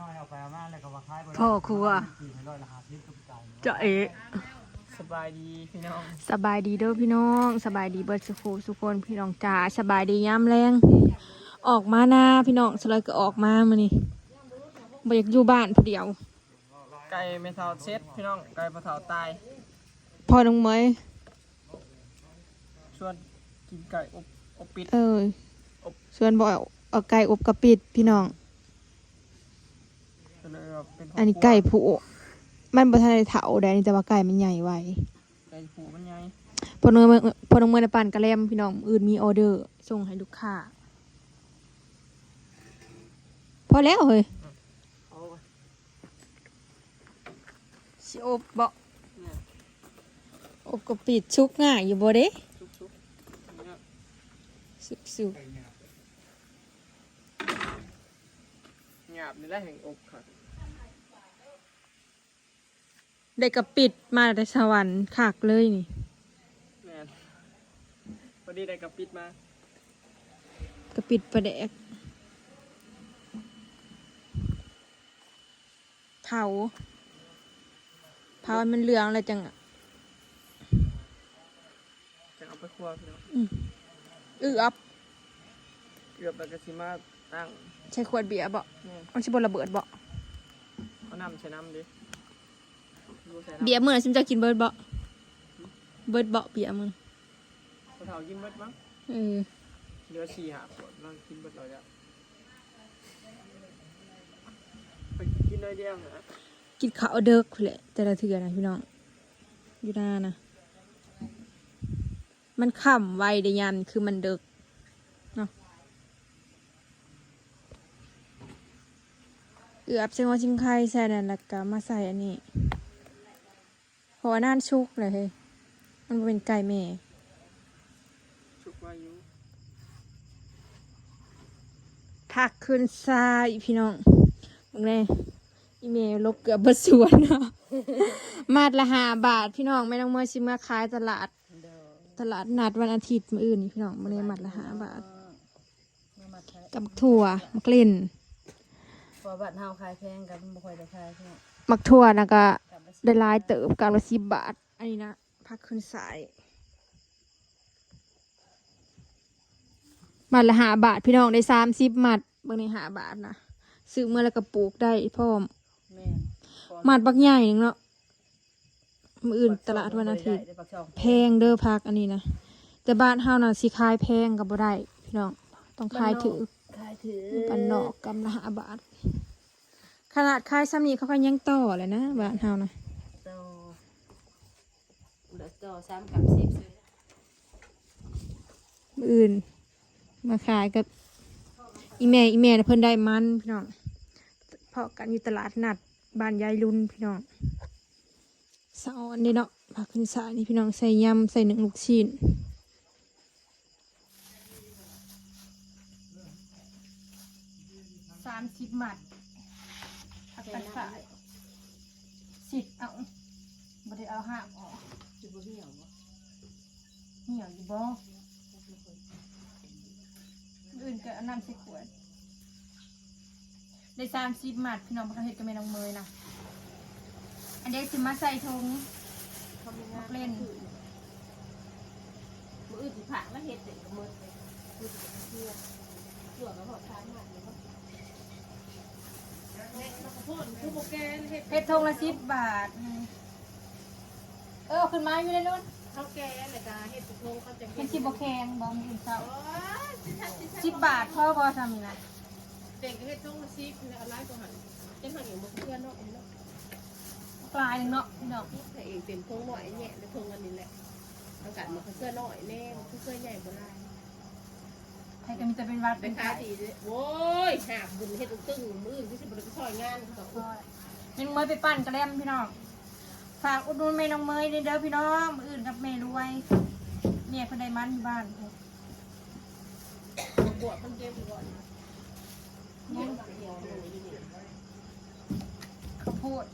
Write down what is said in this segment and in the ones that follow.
น้อยเอาไปเอามาแล้วก็มาขายบ่ได้พ่อครัว สี่ร้อยละห้าสิบก็ไปจ่ายเจะเอ๋สบายดีพี่น้องสบายดีเด้อพี่น้องสบายดีเบิร์ดสุขสุคนพี่น้องจ๋าสบายดีย้ำแรงออกมาหน้าพี่น้องสไลด์ก็ออกมามานี่บ่อยากอยู่บ้านผู้เดียว ไก่เมทัลเซ็ตพี่น้องไก่ปลาเทาตายพอน้องเมยชวนกินไก่อบอบปิดเออส่วนบ่อยเอาไก่อบกระปิดพี่น้อง ก็เลยว่าเป็น อันนี้ไก่ผูมันบ่ทันได้เถาแดนี่แต่ว่าไก่มันใหญ่ไวไก่ผูมันไงพอน้องเมยพอน้องเมยในปั่นกระเลมพี่น้องอื่นมีออเดอร์ส่งให้ลูกค้าพอแล้วเฮ้ยเอาไปสิอบบ่เนี่ยอบกระปิดชุกง่ายอยู่บ่เด้ซุกๆเนี่ยสุกสุกหยาบนี่ได้แห่งอบค่ะ ได้กระปิดมาแต่สวรรค์ขากเลยนี่แม่นพอดีได้กระปิดมากระปิดประแดกเผาเผาให้มันเหลืองแล้วจังอะจะเอาไปคั่วพี่น้องอื้ออับเกือบแล้วก็สิมาตั้งใช้ขวดเบียร์บ่เนี่ยมันสิบ่ระเบิดบ่เอาน้ำใส่น้ำดิ ดูใส่น้ำเบียร์มื้อนั้นซิมจะกินเบิดบ่เบิดบ่เบียร์มื้อปลาเทากินเบิดมั้งเออเหลือสี่หาขวดเรากินเบิดเราจะไปกินเลยเดียวนะกินข้าวเด็กพุ่นแหละแต่ละเทื่อนะพี่น้องอยู่หน้านะมันค่ำไวได้ยันคือมันเด็กเนาะเอือบเชิงว่าชิงไข่ใส่นั่นแล้วก็มาใส่อันนี้เพ ราะว่าน่านชุกเลยเฮ้ยมันบ่เป็นไก่แม่ชุกวายุผักขึ้นทรายพี่น้องมึงแน่อีเมลลบเกือบบสวนเนาะมาดละหาบาทพี่น้องไม่ต้องเมื่อชิมเมื่อขายตลาด ตลาดนัดวันอาทิตย์มื้ออื่นนี่พี่น้องมื้อนี้มัดละหาบาท กับมักถั่วมักเล่นเพราะบัตรเฮาขายแพงกันบ่ค่อยได้ขายใช่ไหม มักถั่วนะก็กลับมาสิได้หลายเติบกำละสิบบาท อันนี้นะผักขึ้นสายมัดละหาบาทพี่น้องได้สามสิบมัดเบางในหาบาทนะซื้อเมื่อแล้วก็ปลูกได้พร้อมแม่นมัดบักใหญ่หนึงเนาะมื้ออื่นตลาดวันอาทิตย์ได้ปักช่องแพงเด้อพักอันนี้นะแต่บ้านเฮาน่ะสิขายแพงก็บ่ได้พี่น้องต้องขายถือขายถือปันนอกกำละห้าบาท ขนาดขายซ้ำนี้เขาก็ยังต่อเลยนะบ้านเฮานะโตเดี๋ยวโตสามกับสิบซื้อมื้ออื่น มาขายกับอีแม่อีแม่น่ะเพิ่นได้มันพี่น้องเพาะกันอยู่ตลาดนัดบ้านยายลุนพี่น้องสะออนนี่เนาะผักขึ้นสายนี่พี่น้องใส่ยำใส่หนึ่งลูกชิ้นสามสิบหมัดผั กกันสายสิบเอาบ่ได้เอาห้ามออกสิบ่เหี่ยวบ่เหี่ยวอยู่บ่อื่นก็เอาน้ำใส่ขวด ได้สามสิบหมัดพี่น้องพักเห็ดกับแม่น้องเมยนะอันเด็กสิมาใส่ถุงเขามีมังานกเล่นมื้ออื่นสิผักมาเฮ็ดเด็กก็หมดเลยมื้อสิเชื่อเชื่อก็พอทานมากเลยบ่แม่มาขอโทษคือบ่แกน เฮ็ดเห็ดทงละสิบบาทอืมเออเอาขึ้นมาอยู่ในนู้นเขาแกนแล้วก็เฮ็ดโทงเขาจะเป็นสิบแพงบอมอื่นเศร้าโอ้ยสิทัดสิทัดสิบบาทพ่อบอทำนี่นะเด็กก็เฮ็ดโทงละ10แล้วเอาหลายกว่าหั่นจังหั่นอย่างบ่เพื่อนเนาะเนาะปลายหนึ่งเนาะพี่น้องแต่เองเป็นทงหน่อยแง่ในทงอันนี้แหละอากาศมันก็เสื้อหน่อยแน่มันก็เสื้อใหญ่โบราณ ให้ก็มีแต่เป็นวัดเป็เป็นนขาขายดีเลยโว้ยหาบบุญเฮ็ดตึ้งๆมืออื่นที่สิบริไปช่อยงานเขาพ่อแม่น้องเมยไปปั่นกระเล่มพี่น้อง ฝากอุดหนุนแม่น้องเมยเด้อพี่น้องมื้ออื่นกับแม่รวยเมียเพิ่นได้มันอยู่บ้านบวชมันเก็บก่อนยังเดียวเลยนี่ข้าวโพด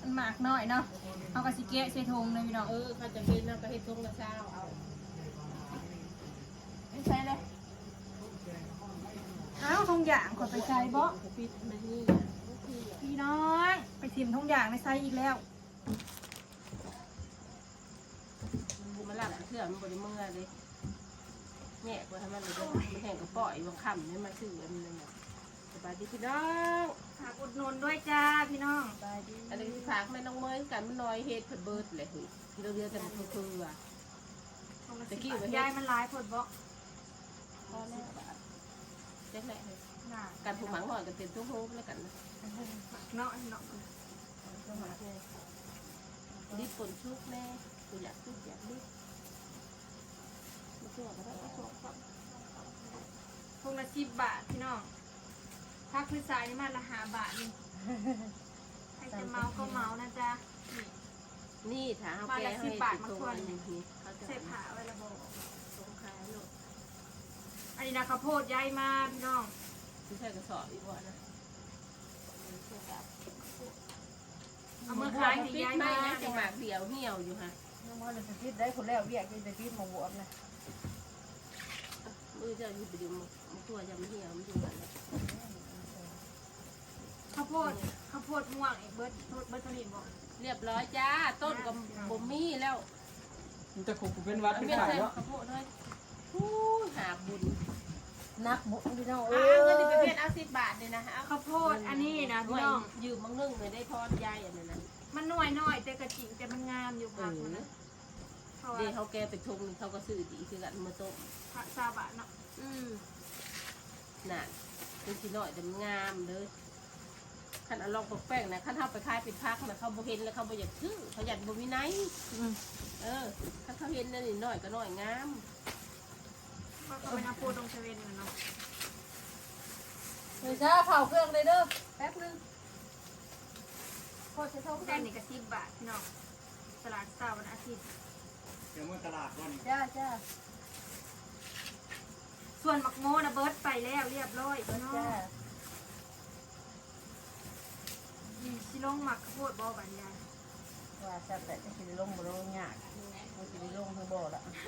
มันหมากน้อยเนาะเอากระสิเกะใส่ถุงเลยพี่น้องเออเขาจะเป็นนะก็เฮ็ดทงละเช้าเอาไม่ใช่เลยเอ้าทงอย่างขอไปใช้บ่เขาปิดมันนี่ที่อะพี่น้องไปทิมทุกอย่างในไซส์อีกแล้วมันหลับเถื่อนมันบริเมื่อเลยแง่กว่าทำมันเลยมันแห้งกับปล่อยบางคำนี่มาซื้ออันนึงอะสบายดีพี่น้องฝากอุดหนุนด้วยจ้าพี่น้องอันนี้ฝากแม่น้องเมยกันมันน้อยเฮ็ดเพิ่นเบิดเลยเฮ้ยเรือเรือแต่มันคือคืออะตะกี้ไว้ให้ยายมันร้ายผดบ่พอแล้วบาท เจ๊แหละน่ะการผูกหมังหอยกันเต็มทุกโฮมแล้วกันนะเนาะเนาะรีบปนชุกแน่กูอยากชุกอยากรีบมาช่วยก็ได้ก็ช่วยครับพวงละสิบบาทพี่น้องถ้าคือสายนี่มาละหาบาทนี่ใครจะเมาก็เมานะจ๊ะนี่นี่ถ้าเขาแก้ให้ติดตรงอันนี้เขาจะเสพขาไว้ระบบสงขายลูกอั นนี้นะข้าวโพดยายมาพี่น้องที่ใช่กระสอบอีกว่านะเอามือขายให้ปิดยายไม่มานะจังหมากเดียวเหี่ยวอยู่ฮะน้ำมันจะพิษได้คนแล้วเรียกจะพิษมาบวมนะมือจะอยู่ไปดูมันตัวจะมันเหี่ยวมันอยู่กันเลยข้าวโพดข้าวโพดม่วงอีกเบิร์ดเบิร์ดเทานีบอกเรียบร้อยจ้าต้นกับบ่มีแล้วมันจะขู่กูเป็นวัดเอาไม่เมียนได้ใส่เนาะข้าวโพดเลยฮู้หาบุญ นักบุญพี่น้องอ้าเอ้วยเงินที่ไปเพียนเอาสิบบาทเลยนะเอาข้าวโพดอันนี้นะหพี่น่วยน้อง ยืมมังนึ่งเลยได้ทอดใหญ่อันนั้นนะมันหน่วยน้อยแต่กระจิ๋งแต่มันงามอยู่ผักมันนะเพราะเดี๋ยวว่าเขาแกไปทงนี่เขาก็ซื้อดีคือกันมาต้มผักซาบะเนาะอืมน่ะเป็นสีหน่อยแต่มันงามเลยขันเอาลองปกแป้งนะขันเขาไปขายเป็นพักนะเขาบ่เห็นแล้วเขาบ่อยากซื้อเขาอยากบ่มีไหนเออถ้าเขาเห็นนั่นนี่น้อยก็น้อยงาม เพราะเขาเป็นอาโปตรงเซเว่นน่ะเนาะเฮ้ยจ้าเผาเครื่องเลยเด้อแป๊บนึงโคตรจะเท่าแต่นี่ก็สิบบาทพี่น้องตลาดเช้าวันอาทิตย์เดี๋ยวมื่อตลาดก่อนจ้าจ้าส่วนหมักโมนะเบิร์ดไปแล้วเรียบร้อยพี่น้องจ้านี่ชิลงหมักข้าวโพดบ่บันยายว่าจะแต่จะสิลงบ่ลงยากมันสิลงคือบ่ ละ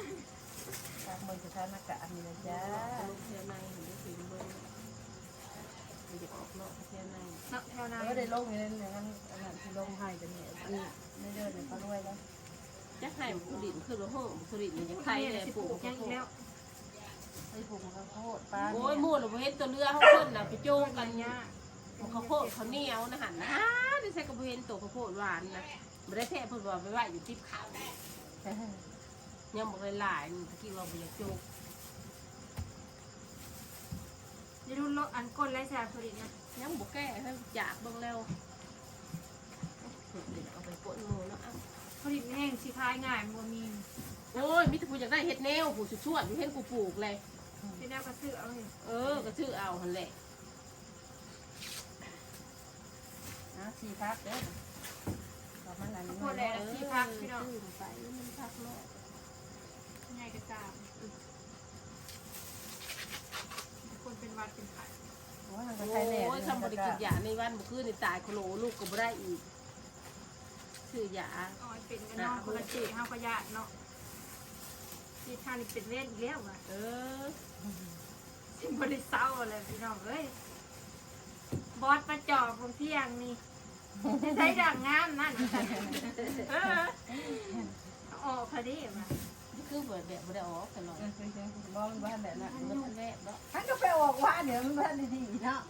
ตามมือสถานการณ์นี่นะจ้าลูกเทียในเห็นได้ถึงเบิ้งมันจะออกนอกเทียในเนาะแถวนั้นก็ได้ลงอยู่นั่นนั่นอันนั้นที่ลงให้กันเนี่ยนี่ไม่เดินเนี่ยเขาด้วยแล้วจะให้ผลิตคือว่าห้องผลิตมันจะไข่นี่เลยสิปปลูลูกกยังอีกแล้วไอ้ผมข้าวโพดปลาโอ้ยมู่เราเห็นตัวเรือเขาขึ้นน่ะไปโจงกันเนี่ยข้าวโพดเขาวเหนียวนะหันนะได้ใส่กระเพนตัวข้าวโพดหวานนะไม่ได้แท้เพิ่นว่าไปไหวอยู่ที่เขา ยังบอกหลายๆตะกี้ว่าบ่อยากโจกจะรุ่นรถอันก้นไรแซ่บผลิตนะยังบ่แก้ให้จากเบิ่งแล้วเอาไปปนหมูเนาะเอาผลิตแห้งสิคายง่ายมันบ่มีโอ้ยมิตรผู้อยากได้เห็ดแนวผู้สุดชวดอยู่เห็นกูปลูกเลยเป็นแนวกระสือเอาเลยเออก็ชื่อเอาหันแหละนะสี่พักเด้อประมาณนั้นโพดแหละที่พักพี่น้องซื้อไปมันพักเนาะ ง่ายกระจามคนเป็นหวัดเป็นไข้โอ้ยมันก็โอใช้แหน่้ยทำบริกิจยาในวันเมื่อคืนนี่ตายโคโลลูกก็บ่ได้อีกซื้อยาอ๋อเป็นกันเนาะคนละเจ๊เฮาก็ญาติเนาะที่ท่านนี่เป็นเล่นอีกแล้วว่ะเออสิบ่ได้เศร้าอะไรพี่น้องเอ้ยบอสมาจอบผมเที่ยงนี่จะใช้ด่างงามนั่นเออเอาออกพอดีมานี่ คือเบิดแบบบ่ได้ออกตลอดเออคือๆบ่มันบ้านแบบนั้นมันทันแรกเนาะท่านก็ไปออกว่าเดี๋ยวมันบ้านดีๆเนาะ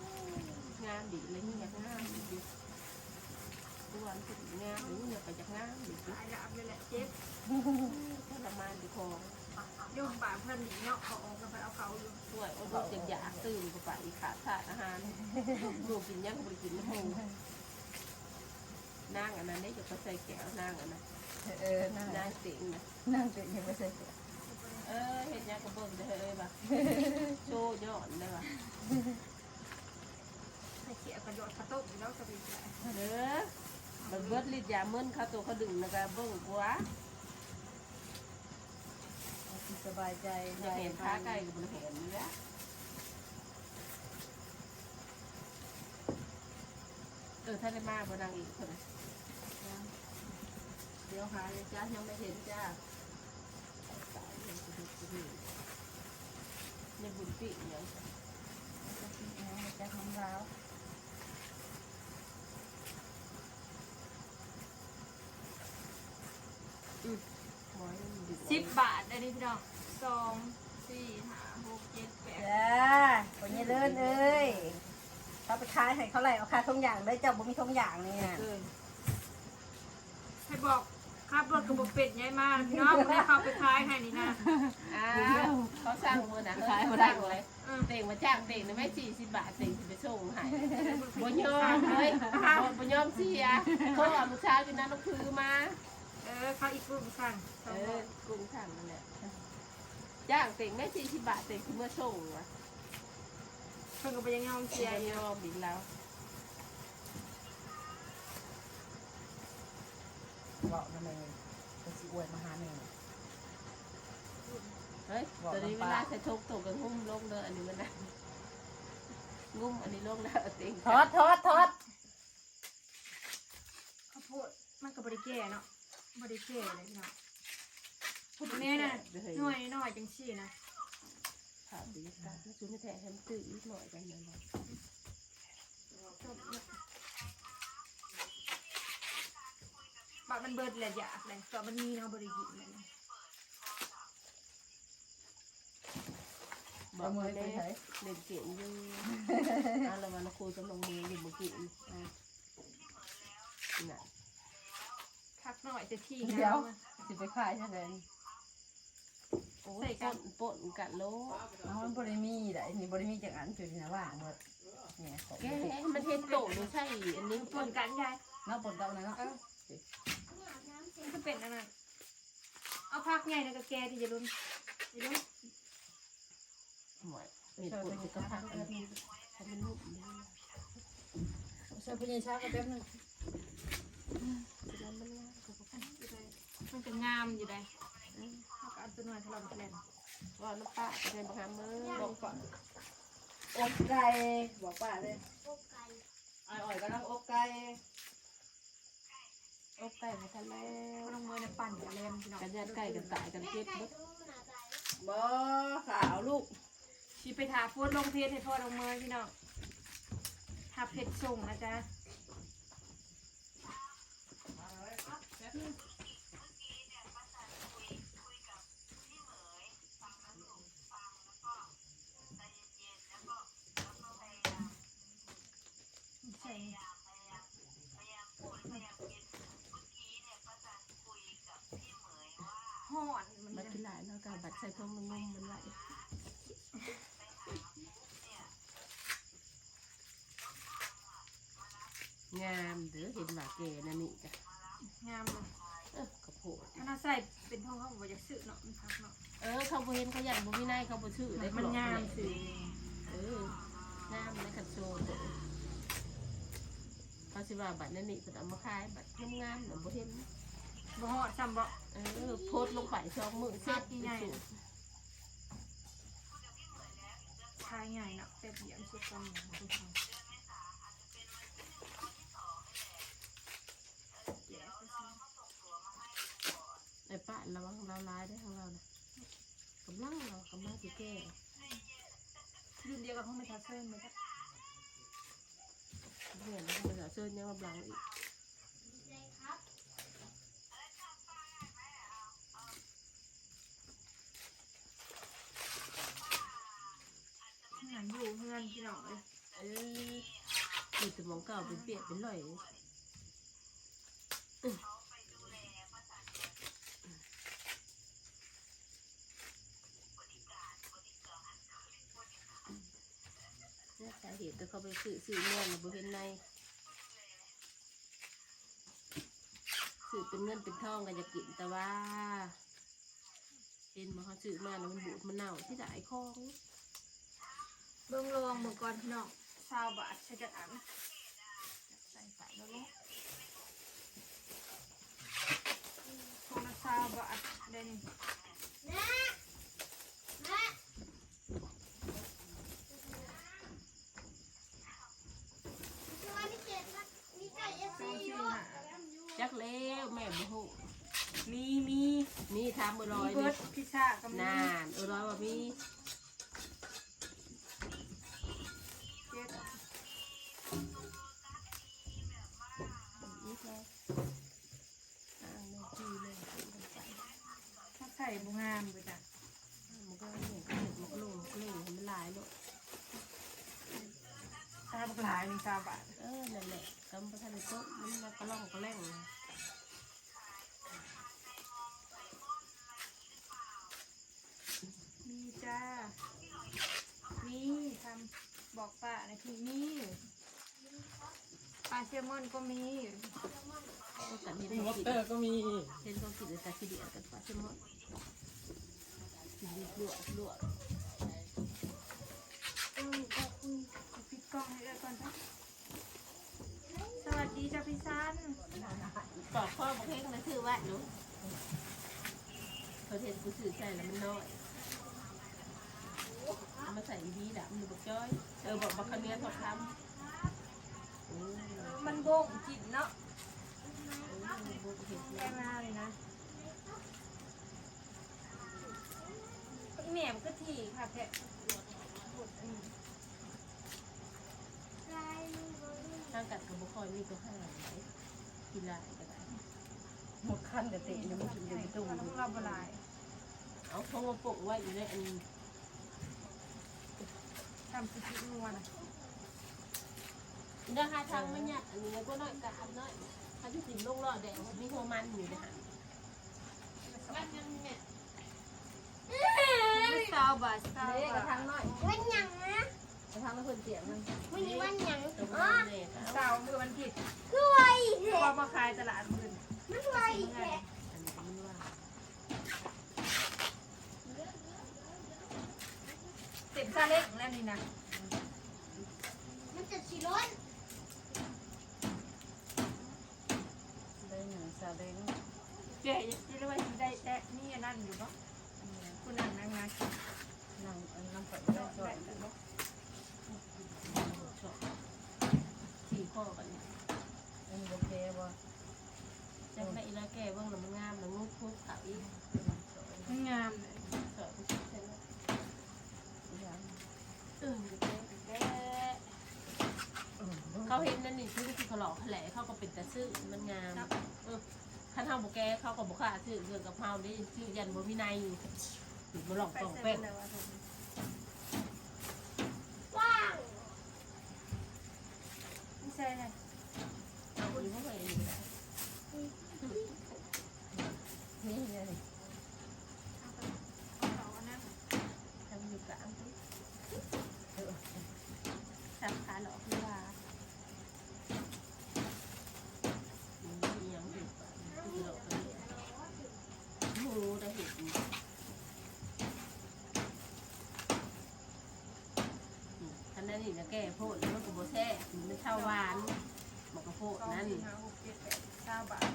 งามดีเลยนี่อยากงามดีทุกวันคืองามหรืออยากไปจากงามดีดิหลายระบเลยแหละเจ็บทรมานดีคอโยมป่าเพื่อนหนีเนาะเขาออกกันไปเอาเขาอยู่ช่วยเอาลูกจากอยากตื่นก็ไปขาดขาดอาหารลูกกินยังก็บ่ได้กินหงนางอันนั้นได้จะไปใส่แก้วนางอันนั้นนั่งนางสิงนะ นั่งเตะยังไม่ใส่เออเห็ดยังก็เบิ่งได้อเอ้ยบ่ะโชว์ย้อนได้บ่ะให้เขียกระโดดกระตุกอยู่แล้วจะไปไหนเด้อบัดเบิดฤทธิ์ยามึนเขาตัวเขาดึงนะก็เบิ่งกว่าสบายใจอยากเห็นขาไก่ก็บ่ได้เห็นนี่แหละเออถ้าได้มาบ่นางอีกเท่านั้นเดี๋ยวหาเลยจ้ายังไม่เห็นจ้า ในบุญปีเนี่ยจะกินเองจะทำแล้วสิบบาทได้ดิพี่น้องสองสี่ห้าหกเจ็ดแปดจ้าคนนี้เลื่อนเอ้ยเขาไปขายให้เขาไหลเอาค่าทุกอย่างได้เจ้าบ่มีทุกอย่างเนี่ยให้บอก ขับรถกระบอกเป็ดใหญ่มากพี่น้องไม่ได้เข้าไปขายให้นี่นะอ้าวเขาสร้างมือนะเขาสร้างเลยเต่งมาจ้างเต่งนะไม่สี่สิบบาทเต่งจะไปส่งให้บ่ยอมเลยบ่บ่ยอมเสียเขาเอามื้อเช้าอยู่นั้นน้องคือมา เออเขาอีกกลุ่มสั่งเออกรุงสั่งนั่นแหละจ้างเต่งไม่สี่สิบบาทเต่งคือเมื่อส่งวะเพิ่งก็ไปยังยอมเสีเสียยอยู่ยอมอีกแล้ว บอกทำไมเป็นสิอวยมาหาแม่เฮ้ยตอนนี้เวลาใส่ทกตกกันงุ้มลงเลยอันนี้มันนะงุ้มอันนี้ลงแล้วเอาเต่งทอดทอดทอดข้าวโพดมันก็บริแก่เนาะบริแก่เลยพี่น้องพูดนี้นะหน่วยหน่อยจังซี่นะถามดีกันชุดไม่แท้ให้มันตื้ออีกหน่อยกันนั่นแหละ บามันเบิดแหละอยากเลยแต่มันมีเขาบริกินเลยนะบอกมาเลยเล่นเกมอยู่อะแล้ววันครูจะลงมืออยู่เมื่อกี้อะน่ะพักหน่อยจะที่เดี๋ยวนะสิไปขายใช่ไหมโอ้ยป่นป่นกัดโลเอามันบริมีได้นี่บริมีจากอันจุดนะว่างหมดเนี่ยของแกมันเห็นโตหรือใช่อันนี้ปนกันยายน้าปนเก่านะเนาะ มันก็เป็นอันนั้นเอาพัก ใหญ่ในกระแกที่จะรุนจะรุนหมดเห็นป่นจะกระพักอันนี้ทำมันนุ่มเลยใส่พญาช้าก็แป๊บนึงแล้วมันง่ายกว่ากันมันจะงามอยู่ได้เอากอันตัวหน่อยทะเลาะกันว่าน้ำปลาจะเป็นทำมือบอกก่อนอบไก่บอกป้าเลยอ่อยๆก็ต้องอบไก่ อบไก่มาทันแล้วก็ต้องมือในปั่นอย่าเล่นพี่น้องกันยาไก่กันตายกันเจ็บเบิดบ่ขาวลูกชีไปถาพูดลงเพจให้พ่อลงมือพี่น้องทับเพจส่งนะจ๊ะ ใส่ท้องมันนุ่มมันไหลงามเด้อเห็นหมาแก่นั่นนี่จ้ะงามเลยเออกระโผดถ้าน่าใส่เป็นทองเขาบอกจะซื้อเนาะมันพักเนาะเออ เขาบ่เห็นเขายันบ่มีนายเขาบ่ชื่อได้มันงามสิสิเอองามในกระโจนเขาสิว่าบัดนั่นนี่เพิ่นเอามาขายบัดงามๆน่ะบ่เห็น บ่ฮอดซ้ำบ่เออโพสต์ลงไปสองมือเสร็จใหญ่ชายใหญ่เนาะเป็ดเหยียมสุดกันอย่างทุกคนแย่ไปซะไอ้ป้าระวังเราลายได้อของเรานะกำลังเรากำลังสิแก้รุ่นเดียวกับห้องไม่ทัดเส้นเลยจ้ะเพื่อนเราไปเสื้อเนี่ยมาบังอีก หนัง อยู่เพื่อนพี่น้องเลยเอออยู่แต่หมองเก่าเป็นเปียกเป็นลอยอื้อเนี่ยสาเหตุแต่เขาไปซื้อซื้อเนี่ยเราบ่เห็นในซื้อเป็นเงินเป็นทองก็จะกินแต่ว่าเห็นมาเขาซื้อมาแล้วมันบูดมันเน่าที่ไหนคอง เบิ่งลองมือก่อนพี่น้องซาวบาทใช้จักอันใส่ใส่แล้วลูกพวกละซาวบาทได้นี่จักเล้วแม่บ่ฮู้มีมีมีทำมือร้มีอยเบินี่ร์ดพิซซ่ากับมีนานเออร้อยว่ามี ในที่เลยถ้าใส่ข่บุงามไปจ้ะมันก็เนี่ยมันก็ลงมันก็เล่งมันลายลูกตาบักหลายหนึ่งสามบาทเออนั่นแหละกำพัฒนาโต๊ะมันมากระล่องกระแล่งมีจ้ามีทำบอกป้านะพี่มีปลาแซลมอนก็มีก็กันนี่กุ้งได้ล็อบกินสเตอร์ก็มีเส้นต้องกินเลยแต่ขี้เดียดกันปลาเชมอนกิน ลวกลวกเออขอบคุณปิดกล้องให้ด้วยก่อนจ้ะสวัสดีจ้าพี่ซันตอกข้อบอกเพ่งนะชื่อว่าหนูเขาเห็นกูสื่อใส่แล้วมันน้อยเอามาใส่ดีดับมันบอกจ้อย เออบอกบักคาเนียทอดคำมันโบ่งจิตเนาะยบุกเห็ดแย่มาเลยนะ แหม่มก็ถี่ค่ะแค่ข้างกัดกับบุคอยมีตัวข้างหลังไหนกินลายก็ได้หมดขั้นกับเตะยังไม่กินยังไม่ตุ้มมันอยู่ต้องเราบลายเอาเขามาปกไว้อยู่ในอันทำสุกี้นัวนะเนื้อหาทางมันเนี่ยอันนี้ก็น้อยกะอันน้อยถ้าที่สิบลูกรอดแดงมีหัวมันอยู่นะฮะมันยังเนี่ย สาวบาทสาวเด็กระบาทัทงน้อยวันหยังนะกระทังแล้วคนเสียงมันวันนี้วันหยังอ๋อเนี่ยสาวมือมันผิดคือไวเพแท้ราะว่ามาขายตลาดมือมันไวแท้อันนี้ก็ไม่ว่าเต็มซาเล้งแล้วนี่นะมันจะสีร้อนได้หนึ่งซาเล้งเจ๊ยังคิดว่าสิได้แต่นี่นั่นอยู่ปะ คุณนั่นนั่งานนั่งน้ำฝนได้ได้ช่วยได้ปะชอบขี่ข้อกันเนี่ยอันโอเคบ่จะไม่อีลาแก่เบ้างหรือมันงามหรือมุกคุกขาอีกมันงามเลยสวยที่สุดเลยนะตื่นแก่แก่เขาเห็นนั่นนี่คือที่เขาหลอกเขาแหละเขาก็เป็นแต่ซื้อมันงามเออขั้นเท้าบุแกเขาก็บอกว่าซื้อเรื่องกับเฮาได้ชื่อยันบ่มีใน ติดมาหลอกไปตองเซ็เป็น นเลยว่าถูก ว่าง ไม่ใช่เลย เอาอีกเข้าไปอีกนะ นี่เนี่ยนี่ เอาอันนั้น ทำอยู่กลางสับขาหลอกที่ว่ามียังอยู่ปะที่หลอกกันเนี่ยหมูได้เห็นท่า นนั้นนี่นะแก่โพดแล้วมันก็บ่แซ่มันข้าวหวานมันก็โพดสองนั่นสี่ห้าหกเจ็ดแปดเก้าบาท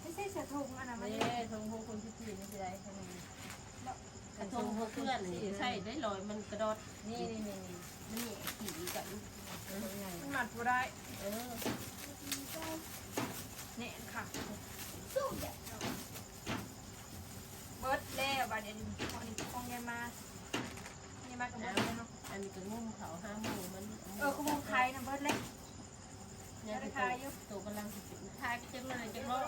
ไม่ใช่เสือถุงอันนั้นมันนี่ทงพงคนที่ที่นี่จะได้ทำไมกระทงพวกเพื่อนนี่ใช่ได้ลอยมันกระดดนี่นี่นี่นี่มันเหนียขี่กันมันไงมันหมัดกูได้เออเนี่ยค่ะสู้เดี๋ยวเบิร์ดแล้วบาทเดี๋ยวนี้ของนี้ของยายมาเนี่ย มากับเบิร์ดเลยเนาะอันนี้ก็งุ่มเขาห้าหมูมันเออขโมยไทยนะเบิร์ดเล็กเนี่ยคือตัวกำลังสิบทายจังเลยจังร้อย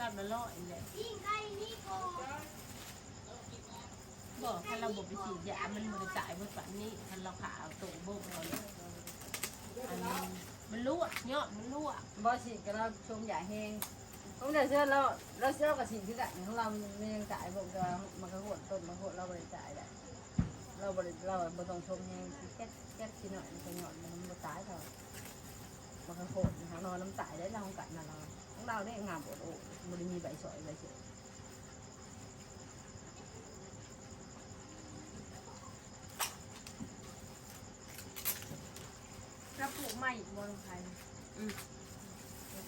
รับละร้อยเลยยิ่งใกล้นี่ก่อนบอกถ้าเราบอกไปฉีดยามันมันจ่ายเมื่อฝันนี้ถ้าเราขาตัวโบกเราเลยอันนี้มันรั่วยอดมันรั่วบ่ฉีดก็เราชมใหญ่แห้งผมเดี๋ยวเชื่อเราเราเชื่อกับฉีดที่ไหนของเรามันยังจ่ายบอกจะมันก็โหดต้นมันโหดเราบริจ่ายแหละเราบริเราบริต้องชมแห้ง แก๊กแก๊กทีหน่อยมันจะหย่อนมันมันตายเท่ามันก็โหดนะคะนอนน้ำตายได้เรากัดนะเราของเราได้งามโอดโอ้มันมีใบสอ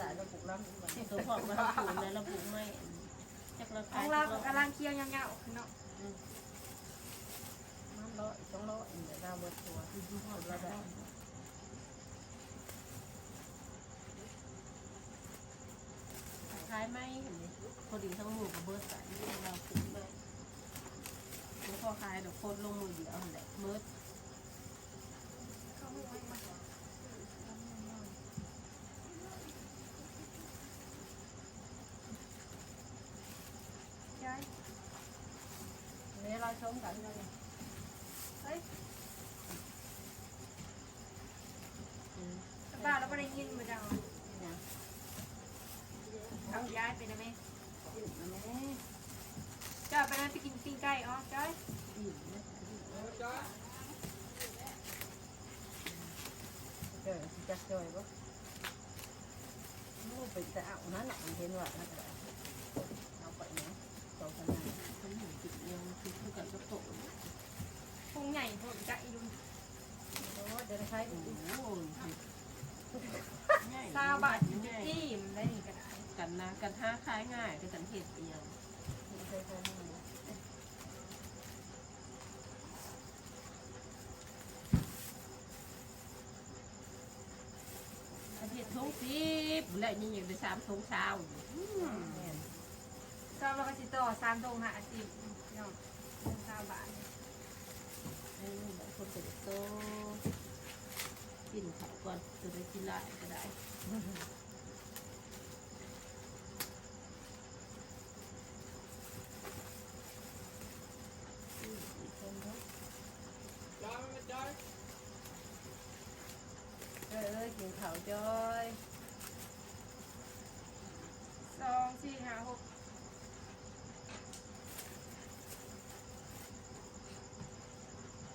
ตายเราปลูกแล้วตัวพอกมาเราปลูกแล้วเราปลูกไม่จักราขคาองเราก็กำลังเคี้ยวยาวๆเนาะน้ำร้อยสองร้อยเดี๋ยวเราเบิดตัวเราได้ขายไม่เห็นไหมพอดีทั้งหมูกับเบิร์ดใส่เราปลูกไม่แล้วพอขายเดี๋ยวโคตรลงมือเดียวแหละเบิร์ดเข้าห้องมาเราชมกันเราเนี่ยเฮ้ย ป้าเราไม่ได้ยินมา จังนี่นะทำย้ายไปนะแม่กินมาแม่จ้าไปนะไปกินปิ้งไใช้โอ้อีกโหง่ายซาบาทง่ายจิ้มได้นี่ก็ได้กันนะกันห้าคล้ายง่ายแต่กันเห็ดเอียงใช้ใช้ให้มันกันเห็ดทงสิบและนี่ยังได้สามทงเช้าแม่นซาบาทสิต่อสามตรงหาสิบเนาะซาบาทเออหลายคนจะได้โต กินเขาก่อนจะได้กินหลายก็ได้เออเอ้ยกินข้าวจอย สองสี่ห้าหก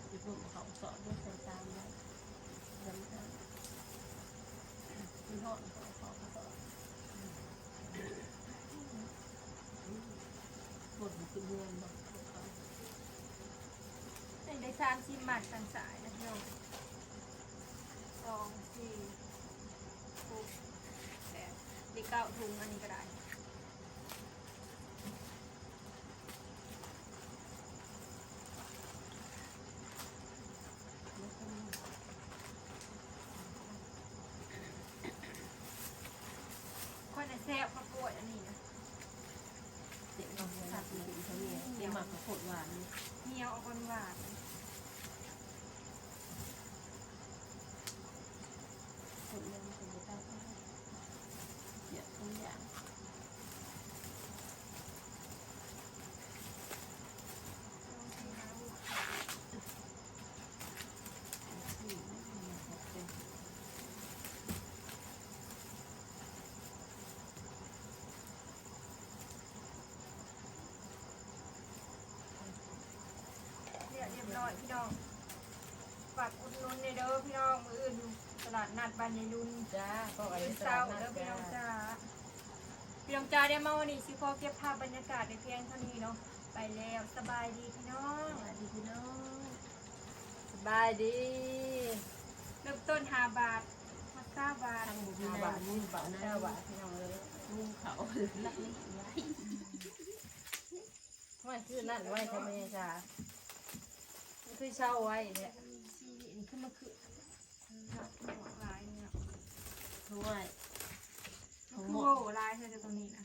ที่พวกเขาสอนด้วยสายตามแล้วจำได้ที่ห้องเขาเขาเขาสอนปวดหัวขึ้ นเมืองบอกเขาได้สามสิบบาททางสายนะพี่น้องสองสี่หกแปดได้เก้าถุงอันนี้ก็ได้ คนจะแซ่บข้าวโพดอันนี้นะ เด็กเราสัตว์เลยเขาเนี่ยเกี่ย หมักกับโคตรหวานนี่เหนียวออกหวานคนเลี้ยงคนจะได้ก็เสียทุกอย่าง ๆเรียบเรียบร้ อยพี่น้องฝากอุดหนุนในเด้อพี่น้องมืออื่นอยู่ตลาดนัดบานยายลุนจ้าก็อะไรเป็นตาเศร้ามนัเด้อดพี่น้องจ้าจ้าพี่น้องจ้าได้มาวันนี้สิพอเก็บภาพบรรยากาศในเพียงเท่านี้เนาะไปแล้วสบายดีพี่น้องสวัสดีพี่น้องสบายดีเริ่มต้นหาบาทมาเก้าบาททางบุญห้านาบาทมุนี่งบาเขาทนะเก้าบาทพี่น้องเลยมุงเขาลักนี่ไว้ไม่คือนั่นไว้ทำไมจ้ามัน คือเช่าไว้เนี่ยชีนี่ขึ้นมาคือครับหัวลายเนี่ยถ้วยคือโว้ลายเธอจะตรงนี้นะ